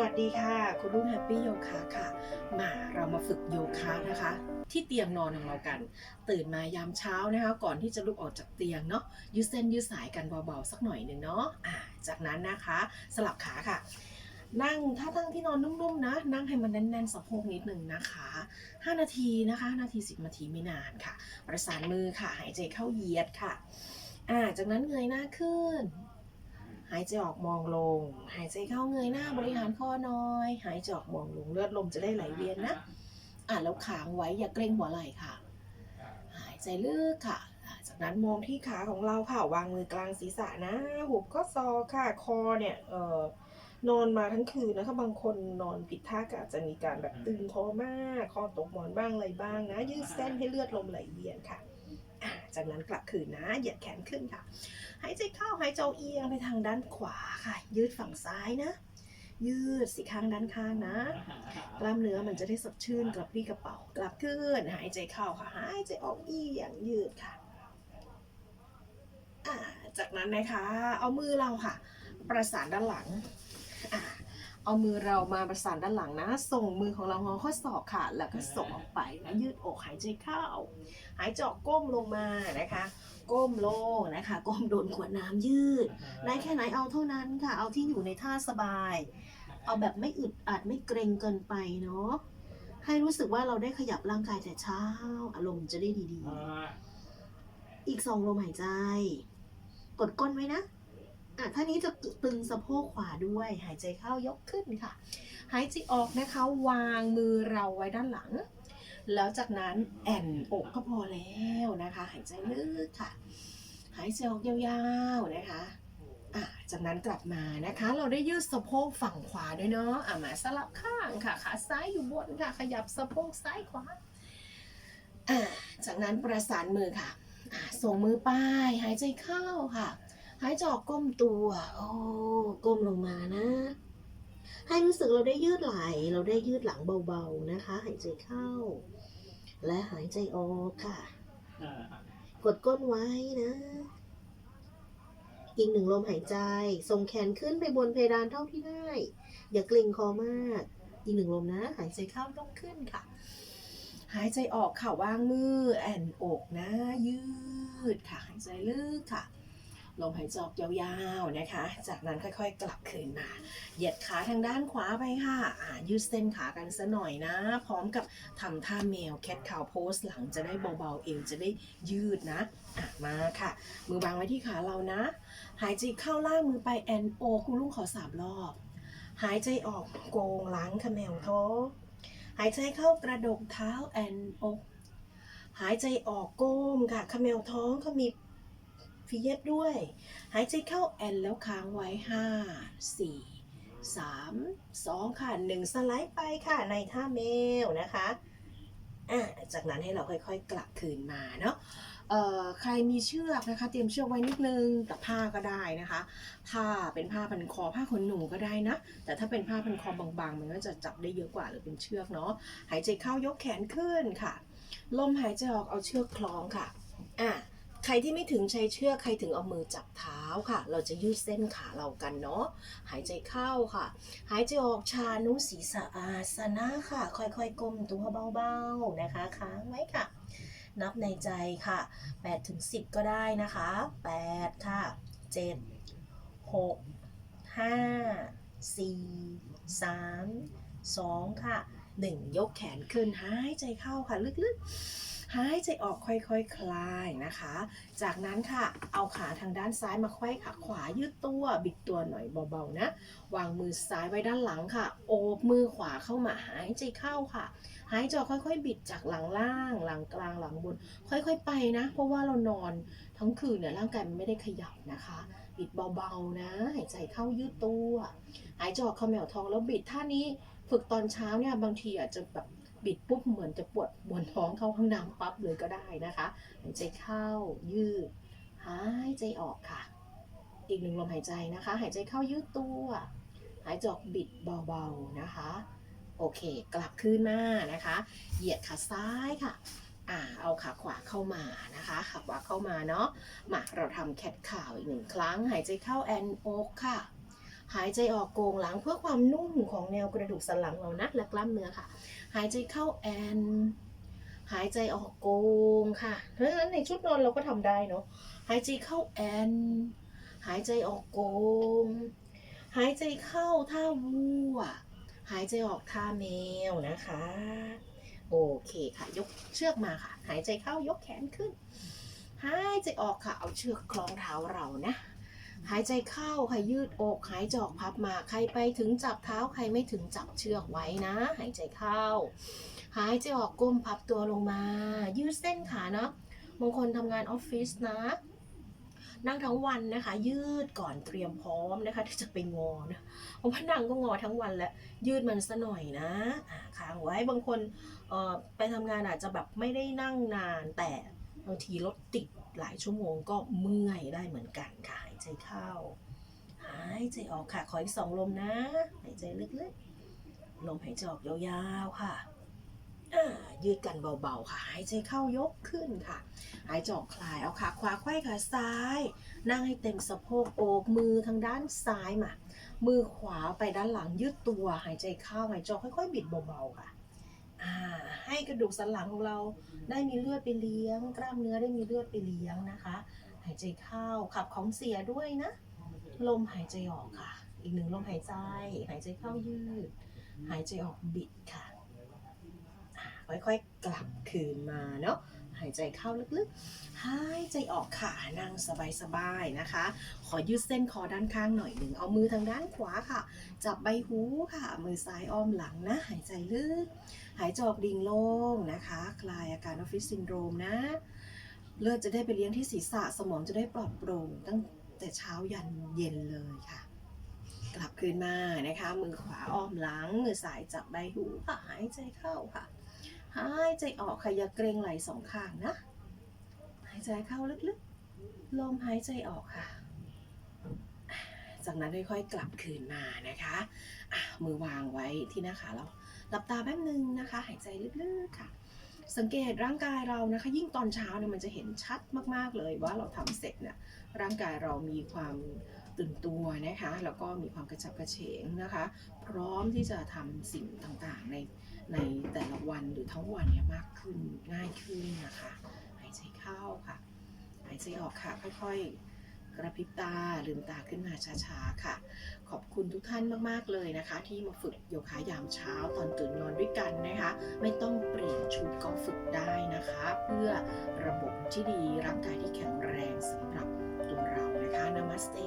สวัสดีค่ะ คุณรุ่งแฮปปี้โยคะค่ะ มาเรามาฝึกโยคะนะคะ ที่เตียงนอนของเรากัน ตื่นมายามเช้านะคะ ก่อนที่จะลุกออกจากเตียงเนาะยืดเส้นยืดสายกันเบาๆสักหน่อยหนึ่งเนาะอ่าจากนั้นนะคะสลับขาค่ะ นั่งถ้าตั้งที่นอนนุ่มๆนะ นั่งให้มันแน่นๆสะโพกนิดหนึ่งนะคะ 5 นาทีนะคะ นาที 10 นาทีไม่นานค่ะ ประสานมือค่ะหายใจเข้าเหยียดค่ะจากนั้นเงยหน้าขึ้น หายใจออกมองลง หายใจเข้าเงยหน้าบริหารคอน้อย หายใจออกมองลงเลือดลมจะได้ไหลเวียนนะ อ่าแล้วขางไว้อย่าเกรงหัวไหล่ค่ะ หายใจลึกค่ะ จากนั้นมองที่ขาของเราค่ะวางมือกลางศีรษะนะหุบข้อศอกค่ะคอเนี่ยเอ่อนอนมาทั้งคืนนะคะบางคนนอนผิดท่าก็อาจจะมีการแบบตึงคอมาก คอตกหมอนบ้างอะไรบ้างนะ ยืดเส้นให้เลือดลมไหลเวียนค่ะ จากนั้นกลับคืนนะ เหยียดแขนขึ้นค่ะ หายใจเข้าหายใจเอียงไปทางด้านขวาค่ะ ยืดฝั่งซ้ายนะ ยืดสีข้างด้านข้างนะ กล้ามเนื้อมันจะได้สดชื่นกลับที่กระเป๋ากลับขึ้น หายใจเข้าค่ะ หายใจออกเอียงยืดค่ะ จากนั้นนะคะ เอามือเราค่ะ ประสานด้านหลังอ่า เอามือเรามาประสานด้านหลังนะ ส่งมือของเรางอข้อศอกค่ะ แล้วก็ส่งออกไปนะ ยืดอกหายใจเข้า หายใจออกก้มลงมานะคะ ก้มลงนะคะ ก้มโดนขวดน้ำยืด ได้แค่ไหนเอาเท่านั้นค่ะ เอาที่อยู่ในท่าสบาย เอาแบบไม่อึดอัดไม่เกรงเกินไปเนาะ ให้รู้สึกว่าเราได้ขยับร่างกายแต่เช้า อารมณ์จะได้ดีๆ อีกสองลมหายใจ กดก้นไว้นะ อะท่านี้จะตึงสะโพกขวาด้วย หายใจเข้ายกขึ้นค่ะ หายใจออกนะคะ วางมือเราไว้ด้านหลัง แล้วจากนั้นแอนอกก็พอแล้วนะคะ หายใจลึกค่ะ หายใจออกยาวๆนะคะอะจากนั้นกลับมานะคะ เราได้ยืดสะโพกฝั่งขวาด้วยเนาะอะมาสลับข้างค่ะขาซ้ายอยู่บนค่ะ ขยับสะโพกซ้ายขวาอะจากนั้นประสานมือค่ะอะส่งมือไปหายใจเข้าค่ะ หายใจออกก้มตัวโอ้ก้มลงมานะ ให้รู้สึกเราได้ยืดไหล เราได้ยืดหลังเบาๆนะคะ หายใจเข้า และหายใจออกค่ะกดก้นไว้นะ อีกหนึ่งลมหายใจ ส่งแขนขึ้นไปบนเพดานเท่าที่ได้ อย่าเกร็งคอมาก อีกหนึ่งลมนะ หายใจเข้ายกขึ้นค่ะ หายใจออกค่ะวางมือแอนอกนะ ยืดค่ะ หายใจลึกค่ะ ลมหายใจออกยาวๆนะคะ จากนั้นค่อยๆ กลับคืนมา เหยียดขาทางด้านขวาไปค่ะอ่ายืดเส้นขากันซะหน่อยนะ พร้อมกับทำท่าแมวแคทคาวโพสหลังจะได้เบาๆ เอวจะได้ยืดนะอะมาค่ะ มือวางไว้ที่ขาเรานะ หายใจเข้าล่างมือไปแอนโอคุณลุงขอสามรอบ หายใจออกโกงหลังขมวท้องหายใจเข้ากระดกเท้าแอนโอหายใจออกโก้มค่ะขมวท้องเขมี เยสด้วย หายใจเข้าแอนแล้วค้างไว้ห้าสี่สามสองค่ะหนึ่งสไลด์ไปค่ะในท่าเมลนะคะอะจากนั้นให้เราค่อยๆ กลับคืนมาเนาะเอ่อใครมีเชือกนะคะ เตรียมเชือกไว้นิดนึงแต่ผ้าก็ได้นะคะถ้าเป็นผ้าพันคอผ้าขนหนูก็ได้นะ แต่ถ้าเป็นผ้าพันคอบางๆ มันก็จะจับได้เยอะกว่าหรือเป็นเชือกเนาะหายใจเข้ายกแขนขึ้นค่ะ ลมหายใจออกเอาเชือกคล้องค่ะอะ ครที่ไม่ถึงใช้เชือกใครถึงเอามือจับเท้าค่ะ เราจะยืดเส้นขาเรากันเนาะหายใจเข้าค่ะ หายใจออกชานุศีรษะอาสนะค่ะ ค่อยๆก้มตัวเบาๆนะคะ ค้างไว้ค่ะ นับในใจค่ะ8ถึง10 ก็ได้นะคะ 8 ค่ะ 7 6 5 4 3 2 ค่ะ 1 ยกแขนขึ้นหายใจเข้าค่ะลึกๆ หายใจออกค่อยๆคคลายนะคะ จากนั้นค่ะ เอาขาทางด้านซ้ายมาไขว้ขาขวายืดตัวบิดตัวหน่อยเบาๆนะ วางมือซ้ายไว้ด้านหลังค่ะ โอบมือขวาเข้ามาหายใจเข้าค่ะ หายใจออกค่อยๆ บิดจากหลังล่างหลังกลางหลังบน ค่อยๆไปนะ เพราะว่าเรานอนทั้งคืนเนี่ยร่างกายมันไม่ได้ขยับนะคะ บิดเบาๆนะ หายใจเข้ายืดตัว หายใจออกเขมวท้องแล้วบิดท่านี้ฝึกตอนเช้าเนี่ยบางทีอาจจะแบบ บิดปุ๊บเหมือนจะปวดบวนท้องเข้าห้องน้ำปั๊บเลยก็ได้นะคะหายใจเข้ายืด หายใจออกค่ะ อีกหนึ่งลมหายใจนะคะ หายใจเข้ายืดตัว หายใจออกบิดเบาๆนะคะ โอเค กลับคืนมานะคะ เหยียดขาซ้ายค่ะอ่าเอาขาขวาเข้ามานะคะขาขวาเข้ามาเนาะมาเราทำแคทข่าวอีกหนึ่งครั้ง หายใจเข้าแอนโอกค่ะ หายใจออกโกงหลังเพื่อความนุ่มของแนวกระดูกสันหลังเรานะและกล้ามเนื้อค่ะ หายใจเข้าแอนหายใจออกโกงค่ะ เพราะฉะนั้นในชุดนอนเราก็ทำได้เนาะ หายใจเข้าแอน หายใจออกโกง หายใจเข้าท่าวัว หายใจออกท่าแมวนะคะ โอเคค่ะ ยกเชือกมาค่ะ หายใจเข้ายกแขนขึ้น หายใจออกค่ะ เอาเชือกคล้องเท้าเรานะ หายใจเข้าค่ะยืดอกหายจอกพับมาใครไปถึงจับเท้าใครไม่ถึงจับเชือกไว้นะ หายใจเข้า หายใจออกก้มพับตัวลงมา ยืดเส้นขาเนาะบางคนทำงานออฟฟิศนะ นั่งทั้งวันนะคะ ยืดก่อนเตรียมพร้อมนะคะ ที่จะไปงอนะเพราะว่านั่งก็งอทั้งวันแล้ว ยืดมันซะหน่อยนะค้างไว้บางคนเอ่อไปทำงานอาจจะแบบไม่ได้นั่งนานแต่ บางทีรถติดหลายชั่วโมงก็เมื่อยได้เหมือนกันค่ะหายใจเข้า หายใจออกค่ะ ขออีกสองลมนะ หายใจลึกๆ ลมหายใจออกยาวๆค่ะยืดกันเบาๆค่ะ หายใจเข้ายกขึ้นค่ะ หายใจออกคลายเอาขาขวาไขว้ขาซ้าย นั่งให้เต็มสะโพกโอบมือทางด้านซ้ายมา มือขวาไปด้านหลังยืดตัว หายใจเข้าหายใจค่อยๆ บิดเบาๆค่ะ ให้กระดูกสันหลังของเราได้มีเลือดไปเลี้ยง กล้ามเนื้อได้มีเลือดไปเลี้ยงนะคะ หายใจเข้าขับของเสียด้วยนะ ลมหายใจออกค่ะ อีกหนึ่งลมหายใจ หายใจเข้ายืด หายใจออกบิดค่ะค่อยๆกลับคืนมาเนาะ หายใจเข้าลึกๆ หายใจออกค่ะ นั่งสบายๆนะคะ ขอยืดเส้นคอด้านข้างหน่อยหนึ่ง เอามือทางด้านขวาค่ะ จับใบหูค่ะ มือซ้ายอ้อมหลังนะ หายใจลึก หายใจออกดิ่งลงนะคะ คลายอาการออฟฟิศซินโดรมนะ เลือดจะได้ไปเลี้ยงที่ศีรษะ สมองจะได้ปลอดโปร่งตั้งแต่เช้ายันเย็นเลยค่ะกลับคืนมานะคะ มือขวาอ้อมหลัง มือซ้ายจับใบหูค่ะหายใจเข้าค่ะ หายใจออกค่ะอย่าเกรงไหล่สองข้างนะ หายใจเข้าลึกๆ ลมหายใจออกค่ะ จากนั้นค่อยๆ กลับคืนมานะคะะมือวางไว้ที่หน้าขาเรา หลับตาแป๊บนึงนะคะ หายใจลึกๆค่ะ สังเกตร่างกายเรานะคะ ยิ่งตอนเช้าเนี่ยมันจะเห็นชัดมากๆเลยว่าเราทำเสร็จเนี่ยร่างกายเรามีความ ตื่นตัวนะคะแล้วก็มีความกระฉับกระเฉงนะคะ พร้อมที่จะทำสิ่งต่างๆ ในในแต่ละวันหรือทั้งวันเนี่ยมากขึ้นง่ายขึ้นนะคะหายใจเข้าค่ะ หายใจออกค่ะค่อยๆ กระพริบตาลืมตาขึ้นมาช้าๆค่ะ ขอบคุณทุกท่านมากๆเลยนะคะ ที่มาฝึกโยคะยามเช้าตอนตื่นนอนด้วยกันนะคะ ไม่ต้องเปลี่ยนชุดก็ฝึกได้นะคะ เพื่อระบบที่ดีร่างกายที่แข็งแรงสำหรับตัวเรานะคะนามัสเต